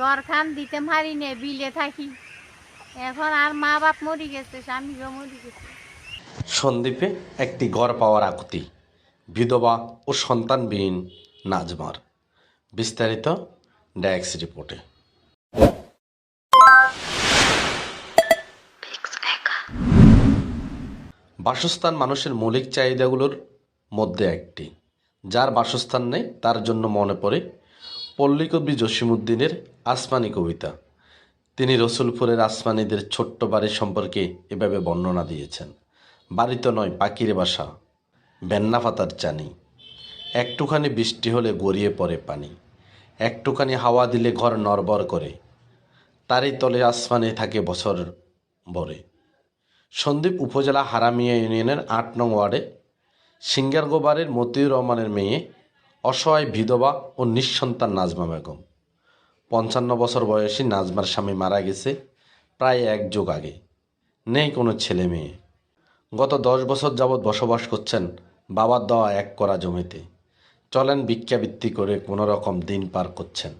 গড়খান দিতে মারি নে বিলে থাকি। এখন আর মা বাপ মরি গেছে, স্বামীও মরি গেছে। সন্দ্বীপে একটি গড় পাওয়ার আকুতি, বিধবা ও সন্তানবিহীন নাজমার। বিস্তারিত ড্যাক্স রিপোর্টে। বাসস্থান মানুষের মৌলিক চাহিদাগুলোর মধ্যে একটি। যার বাসস্থান নেই, তার জন্য মনে পড়ে পল্লীকবি জসিমুদ্দিনের আসমানি কবিতা। তিনি রসুলপুরের আসমানিদের ছোট্ট বাড়ি সম্পর্কে এভাবে বর্ণনা দিয়েছেন। বাড়ি তো নয় পাখির বাসা। বেন্না পাতার চানি। একটুখানি বৃষ্টি হলে গড়িয়ে পড়ে পানি। একটুখানি হাওয়া দিলে ঘর নড়বড় করে। তারই তলে আসমানে থাকে বছর ভরে। সন্দ্বীপ উপজেলা হারামিয়া ইউনিয়নের আট নং ওয়ার্ডে সিঙ্গারগোবারের মতিউর রহমানের মেয়ে অসহায় বিধবা ও নিঃসন্তান নাজমা বেগম। পঞ্চান্ন বছর বয়সী নাজমার স্বামী মারা গেছে প্রায় এক যুগ আগে। নেই কোনো ছেলে মেয়ে। গত দশ বছর যাবৎ বসবাস করছেন বাবার দেওয়া এক করা জমিতে। চলেন ভিক্ষাবৃত্তি করে কোনো রকম দিন পার করছেন।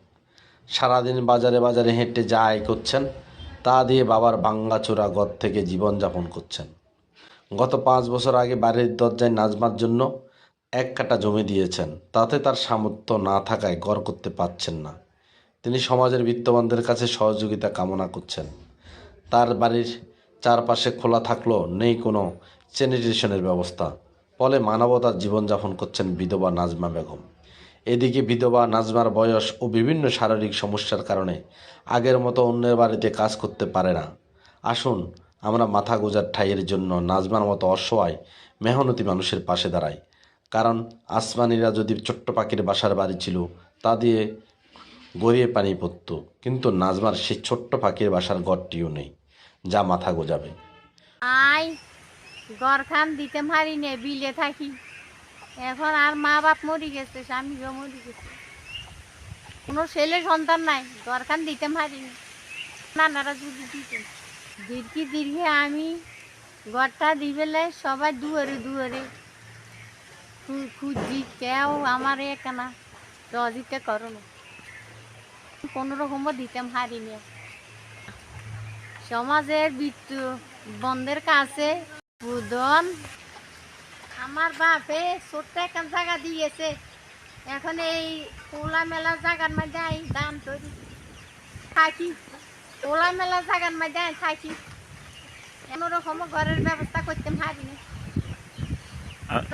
সারাদিন বাজারে বাজারে হেঁটে যা আয় করছেন, তা দিয়ে বাবার ভাঙ্গাচোরা ঘর থেকে জীবনযাপন করছেন। গত পাঁচ বছর আগে বাড়ির দরজায় নাজমার জন্য এক কাটা জমি দিয়েছেন, তাতে তার সামর্থ্য না থাকায় গর করতে পারছেন না। তিনি সমাজের বিত্তবানদের কাছে সহযোগিতা কামনা করছেন। তার বাড়ির চারপাশে খোলা থাকলেও নেই কোনো স্যানিটেশনের ব্যবস্থা, ফলে মানবতার জীবনযাপন করছেন বিধবা নাজমা বেগম। এদিকে বিধবা নাজমার বয়স ও বিভিন্ন শারীরিক সমস্যার কারণে আগের মতো অন্যের বাড়িতে কাজ করতে পারে না। আসুন, আমরা মাথা গোজার ঠাইয়ের জন্য নাজমার মতো অসহায়, মেহনতি মানুষের পাশে দাঁড়াই। কারণ আসমানিরা যদি ছোট্ট পাখির বাসার বাড়ি ছিল, তা দিয়ে গড়িয়ে পানি পড়ত। কিন্তু নাজমার সেই ছোট্ট পাখির বাসার ঘরটিও নেই, যা মাথা গোজাবে। আই গড়খান দিতে পারি নে, বিলে থাকি। এখন আর মা বাপ মরি গেছে, স্বামীও মরি গেছে। কোনো ছেলে সন্তান নাই গড়খান দিতে পারিনি নানারা যদি দিতেন দীর্ঘি দীর্ঘে আমি ঘরটা দিবেলে সবাই দুয়ারে দুয়ারে খুঁজি, কেউ আমার রজিতে করো না। কোনো রকমও দিতে পারিনি সমাজের বৃত্ত বন্ধের কাছে বুদন আমার বাপে ছোট্ট একটা জায়গা দিয়েছে। এখন এই খোলা মেলা জায়গার মধ্যে আই দান করি। থাকি। খোলা মেলা জায়গার মধ্যে থাকি। কোনোরকম ঘরের ব্যবস্থা করতে পারিনি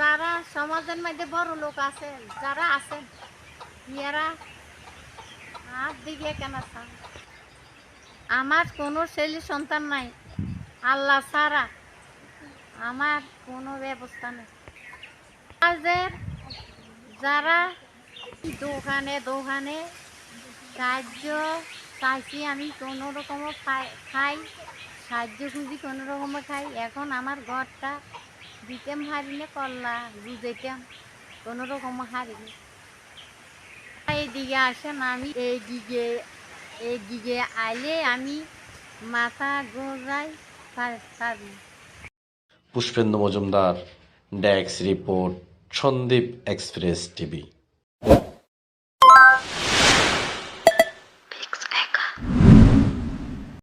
যারা সমাজের মধ্যে বড় লোক আছে, যারা আছেন ইয়ারা আর দিকে কেন চান আমার কোনো ছেলে সন্তান নাই, আল্লাহ ছাড়া আমার কোনো ব্যবস্থা নেই। কাজের যারা দোকানে দোকানে সাহায্য চাইছি, আমি কোনো রকমও খাই সাহায্য খুঁজি কোনো রকমে খাই, এখন আমার ঘরটা দিতেম হারিনে করলা বুঝেতাম কোনো রকম হারিনি এইদিকে আসেন আমি এইদিকে এইদিকে আইলে আমি মাথা গোজাই পারি পুষ্পেন্দু মজুমদার ড্যাক্স রিপোর্ট, সন্দীপ এক্সপ্রেস টিভি।